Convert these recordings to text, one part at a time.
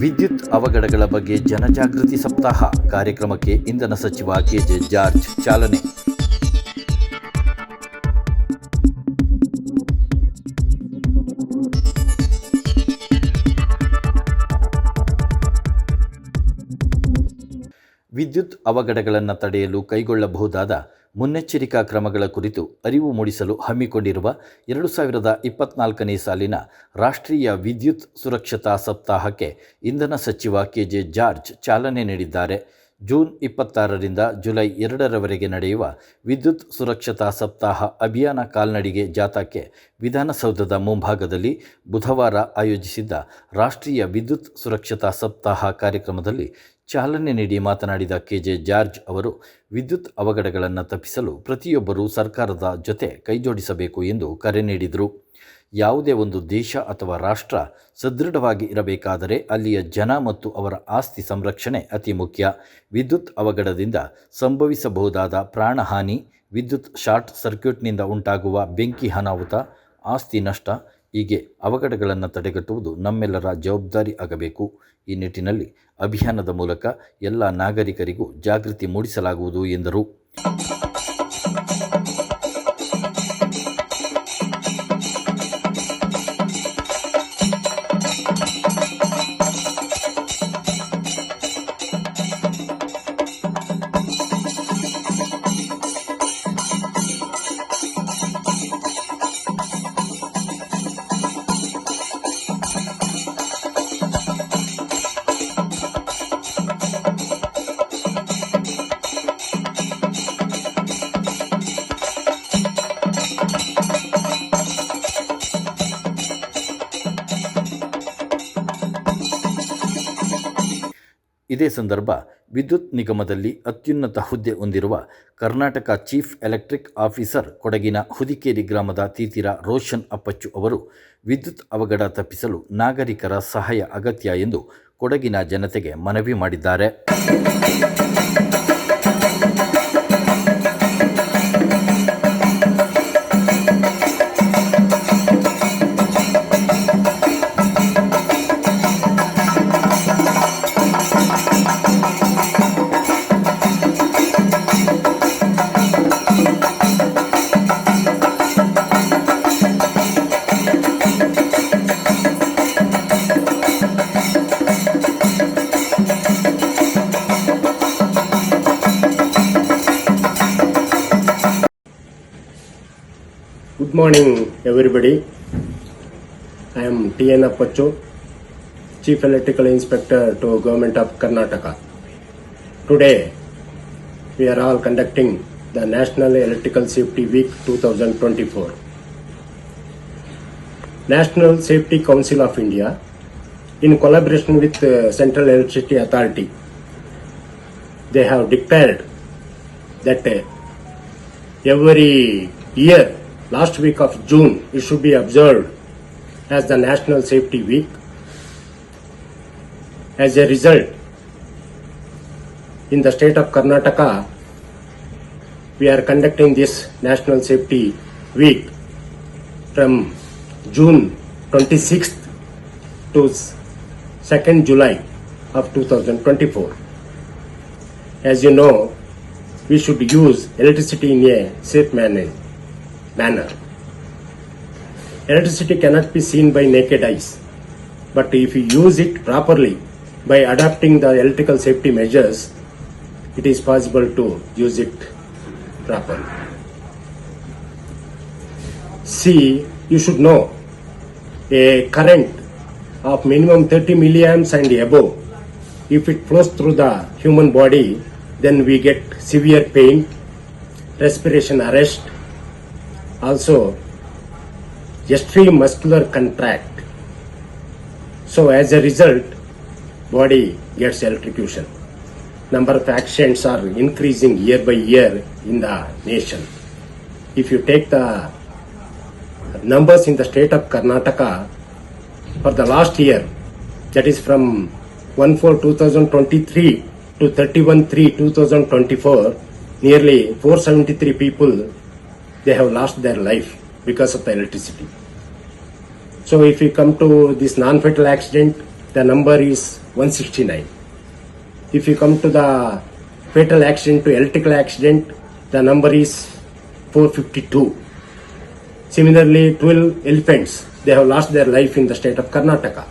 ವಿದ್ಯುತ್ ಅವಘಡಗಳ ಬಗ್ಗೆ ಜನಜಾಗೃತಿ ಸಪ್ತಾಹ ಕಾರ್ಯಕ್ರಮಕ್ಕೆ ಇಂಧನ ಸಚಿವ ಕೆಜೆ ಜಾರ್ಜ್ ಚಾಲನೆ. ವಿದ್ಯುತ್ ಅವಘಡಗಳನ್ನು ತಡೆಯಲು ಕೈಗೊಳ್ಳಬಹುದಾದ ಮುನ್ನೆಚ್ಚರಿಕಾ ಕ್ರಮಗಳ ಕುರಿತು ಅರಿವು ಮೂಡಿಸಲು ಹಮ್ಮಿಕೊಂಡಿರುವ ಎರಡು ಸಾವಿರದ ಇಪ್ಪತ್ನಾಲ್ಕನೇ ಸಾಲಿನ ರಾಷ್ಟ್ರೀಯ ವಿದ್ಯುತ್ ಸುರಕ್ಷತಾ ಸಪ್ತಾಹಕ್ಕೆ ಇಂಧನ ಸಚಿವ ಕೆಜೆ ಜಾರ್ಜ್ ಚಾಲನೆ ನೀಡಿದ್ದಾರೆ. ಜೂನ್ ಇಪ್ಪತ್ತಾರರಿಂದ ಜುಲೈ ಎರಡರವರೆಗೆ ನಡೆಯುವ ವಿದ್ಯುತ್ ಸುರಕ್ಷತಾ ಸಪ್ತಾಹ ಅಭಿಯಾನ ಕಾಲ್ನಡಿಗೆ ಜಾಥಾಕ್ಕೆ ವಿಧಾನಸೌಧದ ಮುಂಭಾಗದಲ್ಲಿ ಬುಧವಾರ ಆಯೋಜಿಸಿದ್ದ ರಾಷ್ಟ್ರೀಯ ವಿದ್ಯುತ್ ಸುರಕ್ಷತಾ ಸಪ್ತಾಹ ಕಾರ್ಯಕ್ರಮದಲ್ಲಿ ಚಾಲನೆ ನೀಡಿ ಮಾತನಾಡಿದ ಕೆಜೆ ಜಾರ್ಜ್ ಅವರು, ವಿದ್ಯುತ್ ಅವಘಡಗಳನ್ನು ತಪ್ಪಿಸಲು ಪ್ರತಿಯೊಬ್ಬರೂ ಸರ್ಕಾರದ ಜೊತೆ ಕೈಜೋಡಿಸಬೇಕು ಎಂದು ಕರೆ ನೀಡಿದರು. ಯಾವುದೇ ಒಂದು ದೇಶ ಅಥವಾ ರಾಷ್ಟ್ರ ಸದೃಢವಾಗಿ ಇರಬೇಕಾದರೆ ಅಲ್ಲಿಯ ಜನ ಮತ್ತು ಅವರ ಆಸ್ತಿ ಸಂರಕ್ಷಣೆ ಅತಿ ಮುಖ್ಯ. ವಿದ್ಯುತ್ ಅವಘಡದಿಂದ ಸಂಭವಿಸಬಹುದಾದ ಪ್ರಾಣಹಾನಿ, ವಿದ್ಯುತ್ ಶಾರ್ಟ್ ಸರ್ಕ್ಯೂಟ್ನಿಂದ ಉಂಟಾಗುವ ಬೆಂಕಿ ಅನಾಹುತ, ಆಸ್ತಿ ನಷ್ಟ ಹೀಗೆ ಅವಘಡಗಳನ್ನು ತಡೆಗಟ್ಟುವುದು ನಮ್ಮೆಲ್ಲರ ಜವಾಬ್ದಾರಿ ಆಗಬೇಕು. ಈ ನಿಟ್ಟಿನಲ್ಲಿ ಅಭಿಯಾನದ ಮೂಲಕ ಎಲ್ಲ ನಾಗರಿಕರಿಗೂ ಜಾಗೃತಿ ಮೂಡಿಸಲಾಗುವುದು ಎಂದರು. ಇದೇ ಸಂದರ್ಭ ವಿದ್ಯುತ್ ನಿಗಮದಲ್ಲಿ ಅತ್ಯುನ್ನತ ಹುದ್ದೆ ಹೊಂದಿರುವ ಕರ್ನಾಟಕ ಚೀಫ್ ಎಲೆಕ್ಟ್ರಿಕ್ ಆಫೀಸರ್ ಕೊಡಗಿನ ಹುದಿಕೇರಿ ಗ್ರಾಮದ ತೀತಿರ ರೋಷನ್ ಅಪ್ಪಚ್ಚು ಅವರು ವಿದ್ಯುತ್ ಅವಘಡ ತಪ್ಪಿಸಲು ನಾಗರಿಕರ ಸಹಾಯ ಅಗತ್ಯ ಎಂದು ಕೊಡಗಿನ ಜನತೆಗೆ ಮನವಿ ಮಾಡಿದ್ದಾರೆ. Morning, everybody. I am T.N. Appachu, Chief Electrical Inspector to Government of Karnataka. Today, we are all conducting the National Electrical Safety Week 2024. National Safety Council of India, in collaboration with uh, Central Electricity Authority, they have declared that uh, every year, last week of June, it should be observed as the National Safety Week. As a result, in the state of Karnataka, we are conducting this National Safety Week from June 26th to 2nd July of 2024. As you know, we should use electricity in a safe manner. Manner. Electricity cannot be seen by naked eyes, but if you use it properly by adopting the electrical safety measures, it is possible to use it properly. See, you should know a current of minimum 30 milliamps and above, if it flows through the human body, then we get severe pain, respiration arrest, also extreme muscular contract. So as a result, body gets electrocution. Number of accidents are increasing year by year in the nation. If you take the numbers in the state of Karnataka for the last year, that is from 1-4-2023 to 31-3-2024, nearly 473 people they have lost their life because of the electricity. So if we come to this non-fatal accident, the number is 169. If you come to the fatal accident to electrical accident, the number is 452. Similarly, 12 elephants, they have lost their life in the state of Karnataka.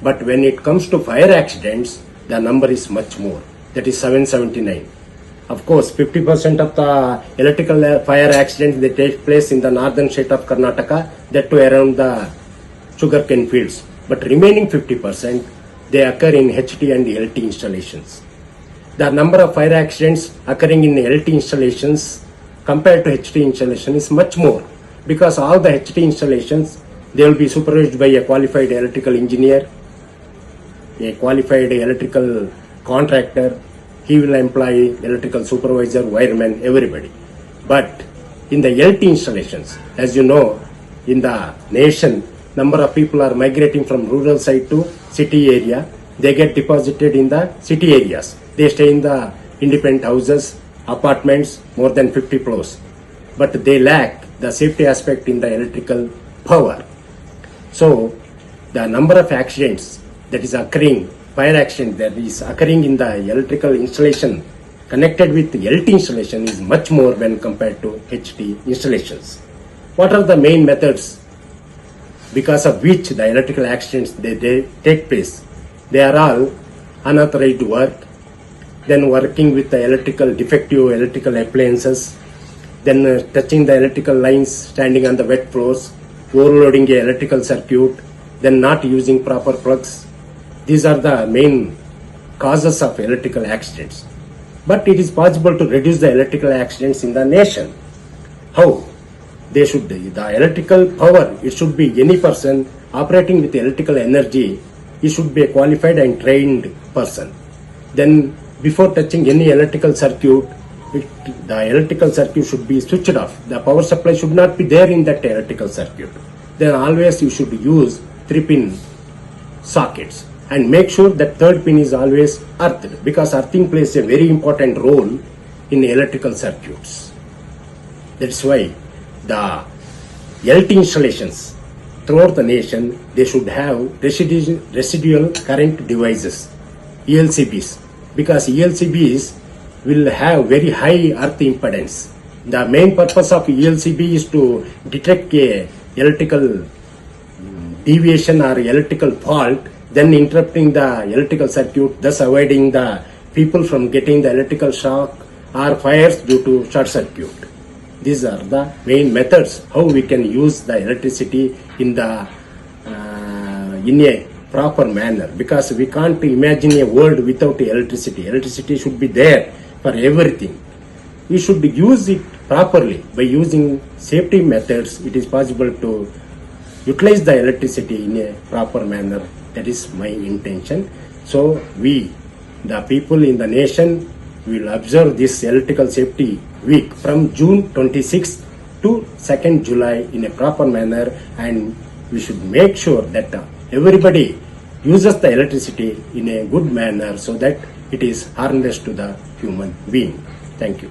But when it comes to fire accidents, the number is much more. That is 779. Of course, 50% of the electrical fire accidents they take place in the northern state of Karnataka, that too around the sugarcane fields. But remaining 50% they occur in HT and LT installations. The number of fire accidents occurring in LT installations compared to HT installation is much more because all the HT installations they will be supervised by a qualified electrical engineer a qualified electrical contractor, he will employ electrical supervisor, wireman, everybody. But in the LT installations, as you know, in the nation, number of people are migrating from rural side to city area. They get deposited in the city areas. They stay in the independent houses, apartments, more than 50 floors. But they lack the safety aspect in the electrical power. So the number of accidents that is occurring, fire accident that is occurring in the electrical installation connected with the LT installation is much more when compared to HT installations. What are the main methods because of which the electrical accidents they, they take place? They are all unauthorized work, then working with the electrical defective electrical appliances, then uh, touching the electrical lines standing on the wet floors, overloading a electrical circuit, then not using proper plugs. These are the main causes of electrical accidents. But it is possible to reduce the electrical accidents in the nation. How? They should, the electrical power, it should be any person operating with electrical energy, he should be a qualified and trained person. Then, before touching any electrical circuit, it, the electrical circuit should be switched off. The power supply should not be there in that electrical circuit. Then always you should use three pin sockets and make sure that third pin is always earthed because earthing plays a very important role in electrical circuits. That's why the LT installations throughout the nation they should have residu- residual current devices ELCBs because ELCBs will have very high earth impedance. The main purpose of ELCB is to detect a electrical mm, deviation or electrical fault, then interrupting the electrical circuit, thus avoiding the people from getting the electrical shock or fires due to short circuit. These are the main methods how we can use the electricity in the uh, in a proper manner because we can't imagine a world without electricity. Electricity should be there for everything. We should use it properly by using safety methods. It is possible to utilize the electricity in a proper manner. That is my intention. So we, the people in the nation, will observe this electrical safety week from June 26th to 2nd July in a proper manner and we should make sure that everybody uses the electricity in a good manner so that it is harmless to the human being. Thank you.